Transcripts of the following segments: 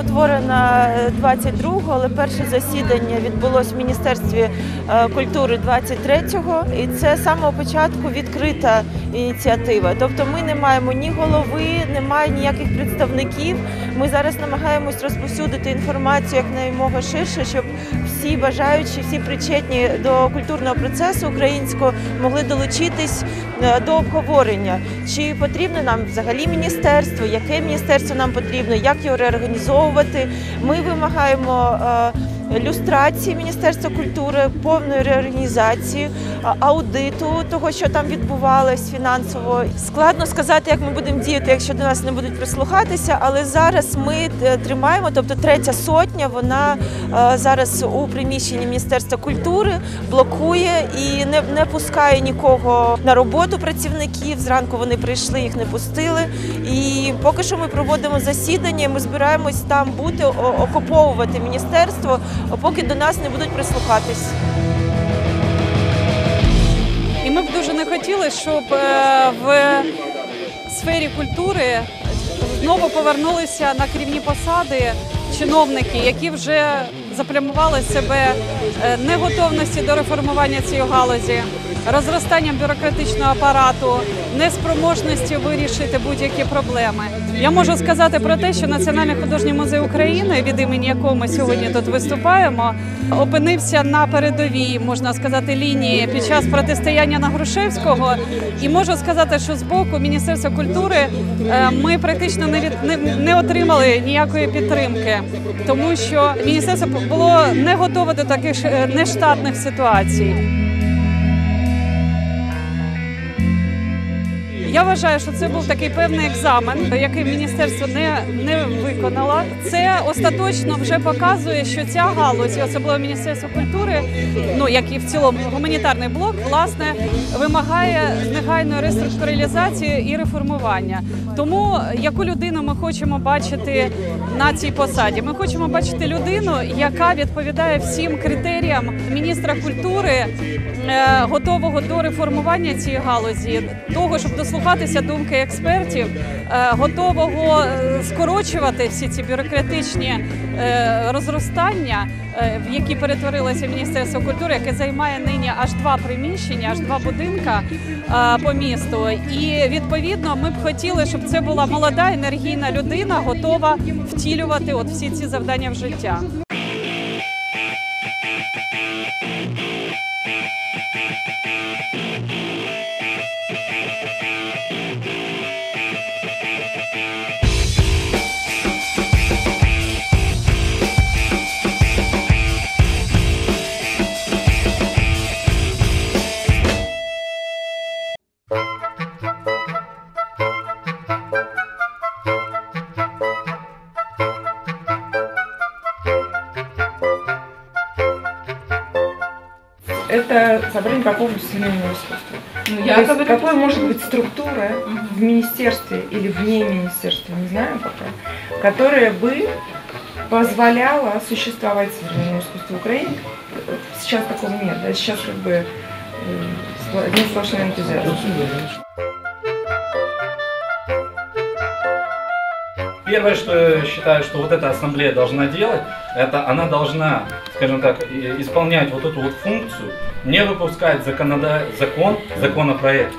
утворена 22-го, але перше засідання відбулось в міністерстві культури 23-го. І це з самого початку відкрита ініціатива. Тобто ми не маємо ні голови, немає ніяких представників. Ми зараз намагаємось розповсюдити інформацію якнаймога ширше, щоб всі бажаючі, всі причетні до культурного процесу українського могли долучитись е, до обговорення. Чи потрібно нам взагалі міністерство, яке міністерство нам потрібно, як його реорганізовувати. Ми вимагаємо е, люстрації Міністерства культури, повної реорганізації, а- Аудиту того, що там відбувалось фінансово. Складно сказати, як ми будемо діяти, якщо до нас не будуть прислухатися, але зараз ми е, тримаємо, тобто третя сотня, вона е, зараз у приміщенні Міністерства культури блокує і не, не пускає нікого на роботу працівників. Зранку вони прийшли, їх не пустили. І поки що ми проводимо засідання. Ми збираємось там бути, окуповувати міністерство, поки до нас не будуть прислухатись. Хотіли, щоб е, в сфері культури знову повернулися на керівні посади чиновники, які вже запрямували себе е, неготовності до реформування цієї галузі, розростанням бюрократичного апарату, неспроможності вирішити будь-які проблеми. Я можу сказати про те, що Національний художній музей України, від імені якого ми сьогодні тут виступаємо, опинився на передовій, можна сказати, лінії під час протистояння на Грушевського. І можу сказати, що з боку Міністерства культури е, ми практично не від не, отримали ніякої підтримки, тому що міністерство було не готове до таких е, нештатних ситуацій. Я вважаю, що це був такий певний екзамен, який міністерство не, не виконало. Це остаточно вже показує, що ця галузь, особливо міністерство культури, ну як і в цілому гуманітарний блок, власне, вимагає негайної реструктуралізації і реформування. Тому яку людину ми хочемо бачити на цій посаді? Ми хочемо бачити людину, яка відповідає всім критеріям міністра культури, е, готового до реформування цієї галузі, того, щоб дослухатися думки експертів, е, готового е, скорочувати всі ці бюрократичні е, розростання, в які перетворилося Міністерство культури, яке займає нині аж два приміщення, аж два будинка по місту. І відповідно ми б хотіли, щоб це була молода енергійна людина, готова втілювати от всі ці завдання в життя. Это собрание по поводу современного искусства. Ну, То я есть какой может быть структура в министерстве или вне министерства, не знаю пока, которая бы позволяла существовать современному искусству Украины. Сейчас такого нет, да? сейчас как бы э, один сплошной энтузиазм. Первое, что я считаю, что вот эта ассамблея должна делать, это она должна, скажем так, исполнять вот эту вот функцию, не выпускать законода... закон, законопроект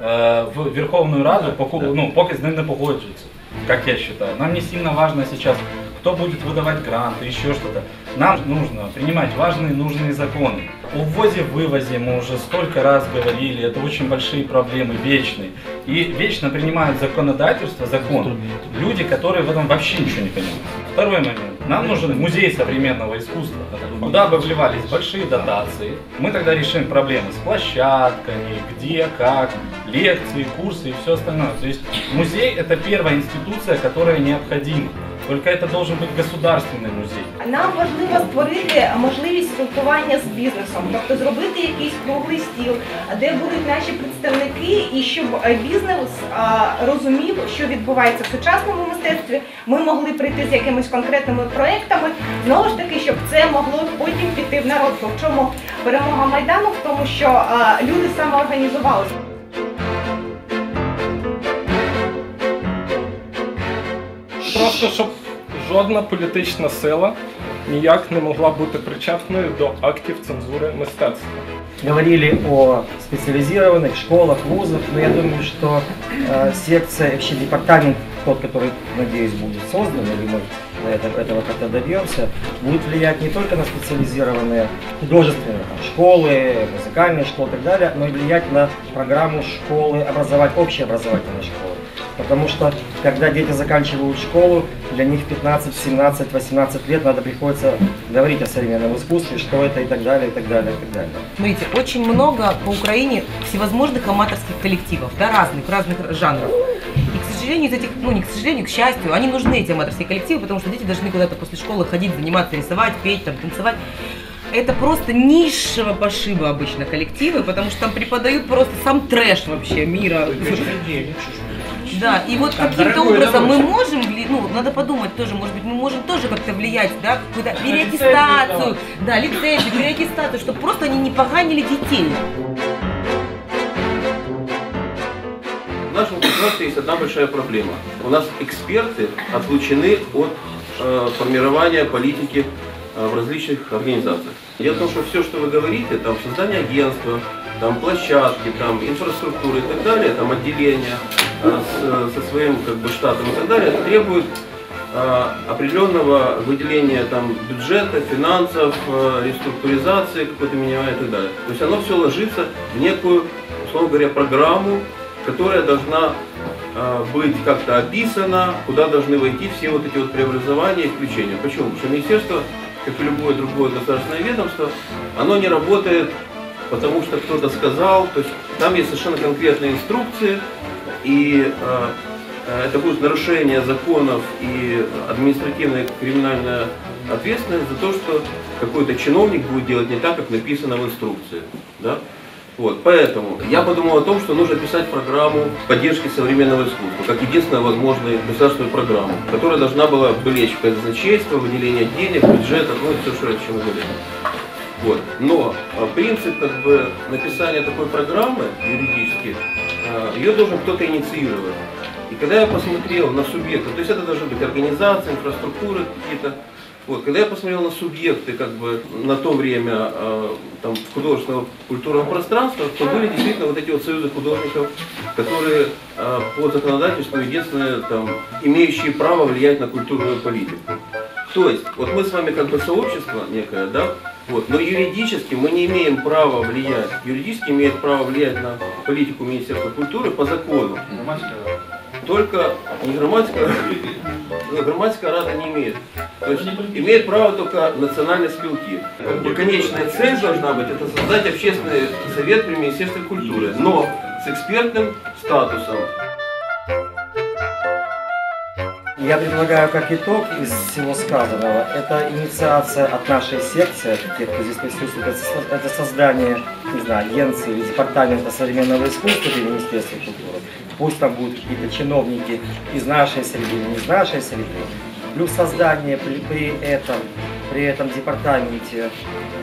э, в Верховную Раду, поку... ну, поки з ним не погоджуються, как я считаю. Нам не сильно важно сейчас, кто будет выдавать гранты, еще что-то. Нам нужно принимать важные, нужные законы. О ввозе-вывозе мы уже столько раз говорили, это очень большие проблемы, вечные. И вечно принимают законодательство, закон, люди, которые в этом вообще ничего не понимают. Второй момент. Нам нужен музей современного искусства, куда бы вливались большие дотации. Мы тогда решим проблемы с площадками, где, как, лекции, курсы и все остальное. То есть музей это первая институция, которая необходима. Только это должен быть государственный музей. Нам важливо створити можливість спілкування з бізнесом, тобто зробити якийсь круглий стіл, де будуть наші представники, і щоб е, бізнес а, розумів, що відбувається в сучасному мистецтві. Ми могли прийти з якимись конкретними проектами. Знову ж таки, щоб це могло потім піти в народ. Бо в чому перемога майдану? В тому, що а, люди самоорганізувалися. Просто, щоб жодна політична сила ніяк не могла бути причетною до актів цензури мистецтва. говорили о специализированных школах, вузах, но я думаю, что э, секция, вообще департамент, тот, который, надеюсь, будет создан, или мы до этого, этого как-то добьемся, будет влиять не только на специализированные художественные там, школы, музыкальные школы и так далее, но и влиять на программу школы, образовать, общеобразовательной школы. Потому что, когда дети заканчивают школу, для них 15, 17, 18 лет надо приходится говорить о современном искусстве, что это и так далее, и так далее, и так далее. Смотрите, очень много по Украине всевозможных аматорских коллективов, да, разных, разных жанров. И, к сожалению, из этих, ну не к сожалению, к счастью, они нужны, эти аматорские коллективы, потому что дети должны куда-то после школы ходить, заниматься, рисовать, петь, там, танцевать. Это просто низшего пошиба обычно коллективы, потому что там преподают просто сам трэш вообще мира. Да, и вот каким-то образом мы можем, ну, надо подумать тоже, может быть, мы можем тоже как-то влиять, да, какую-то переаттестацию, да, лицензию, переаттестацию, чтобы просто они не поганили детей. В нашем государстве есть одна большая проблема. У нас эксперты отлучены от э, формирования политики э, в различных организациях. Дело в том, что все, что вы говорите, там создание агентства, там площадки, там инфраструктура и так далее, там отделения с- со своим как бы штатом и так далее, требует э, определенного выделения там бюджета, финансов, э, реструктуризации какой-то минимальной и так далее. То есть оно все ложится в некую, условно говоря, программу, которая должна э, быть как-то описана, куда должны войти все вот эти вот преобразования и включения. Почему? Потому что министерство, как и любое другое государственное ведомство, оно не работает потому что кто-то сказал, то есть там есть совершенно конкретные инструкции, и э, э, это будет нарушение законов и административная криминальная ответственность за то, что какой-то чиновник будет делать не так, как написано в инструкции. Да? Вот, поэтому я подумал о том, что нужно писать программу поддержки современного искусства, как единственную возможную государственную программу, которая должна была привлечь казначейство, выделение денег, бюджета, ну и все, что о чем мы говорим. Вот. Но а, принцип как бы, написания такой программы юридически, ее должен кто-то инициировать. И когда я посмотрел на субъекты, то есть это должны быть организации, инфраструктуры какие-то, вот, когда я посмотрел на субъекты как бы на то время а, там, художественного культурного пространства, то были действительно вот эти вот союзы художников, которые а, по законодательству единственные там, имеющие право влиять на культурную политику. То есть, вот мы с вами как бы сообщество некое, да, вот, но юридически мы не имеем права влиять. Юридически имеет право влиять на политику Министерства культуры по закону. Только не громадская, громадская рада не имеет. То есть имеет право только национальные спилки. Как бы конечная цель должна быть это создать общественный совет при Министерстве культуры, но с экспертным статусом. Я предлагаю как итог из всего сказанного, это инициация от нашей секции, тех, кто здесь присутствует, это со- это создание, не знаю, агенции или департамента современного искусства при Министерстве культуры. Пусть там будут какие-то чиновники из нашей среды или не из нашей среды. Плюс создание при, при этом, при этом департаменте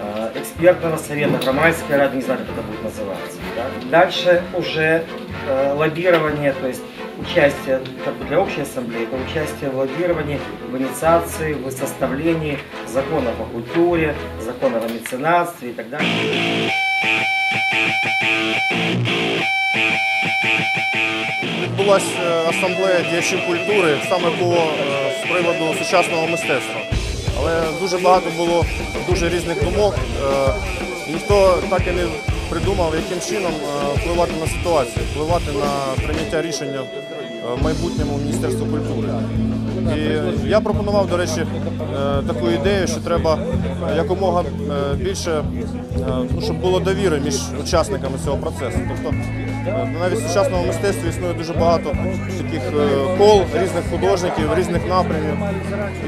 э, экспертного совета, громадской рады, не знаю, как это будет называться. да. Дальше уже э, лоббирование, то есть участие для общей ассамблеи, это участие в лоббировании, в инициации, в составлении законов о культуре, законов о меценатстве и так далее. Відбулася е, асамблея діячів культури саме по е, з приводу сучасного мистецтва. Але дуже багато було дуже різних думок. Е, Ніхто так і не придумав, яким чином впливати на ситуацію, впливати на прийняття рішення в майбутньому Міністерство культури. І я пропонував, до речі, е, таку ідею, що треба е, якомога е, більше, е, ну, щоб було довіри між учасниками цього процесу. Тобто е, навіть в сучасному мистецтві існує дуже багато таких е, кол різних художників, різних напрямів.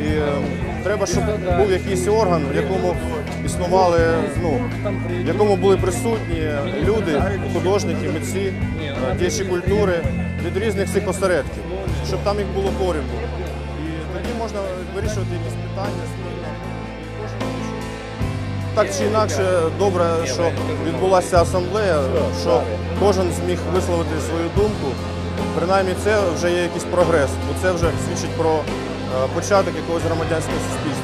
І е, треба, щоб був якийсь орган, в якому існували, ну, в якому були присутні люди, художники, митці, е, діячі культури від різних цих осередків, щоб там їх було порівну. І тоді можна вирішувати якісь питання Так чи інакше, добре, що відбулася асамблея, що кожен зміг висловити свою думку. Принаймні це вже є якийсь прогрес, бо це вже свідчить про початок якогось громадянського суспільства.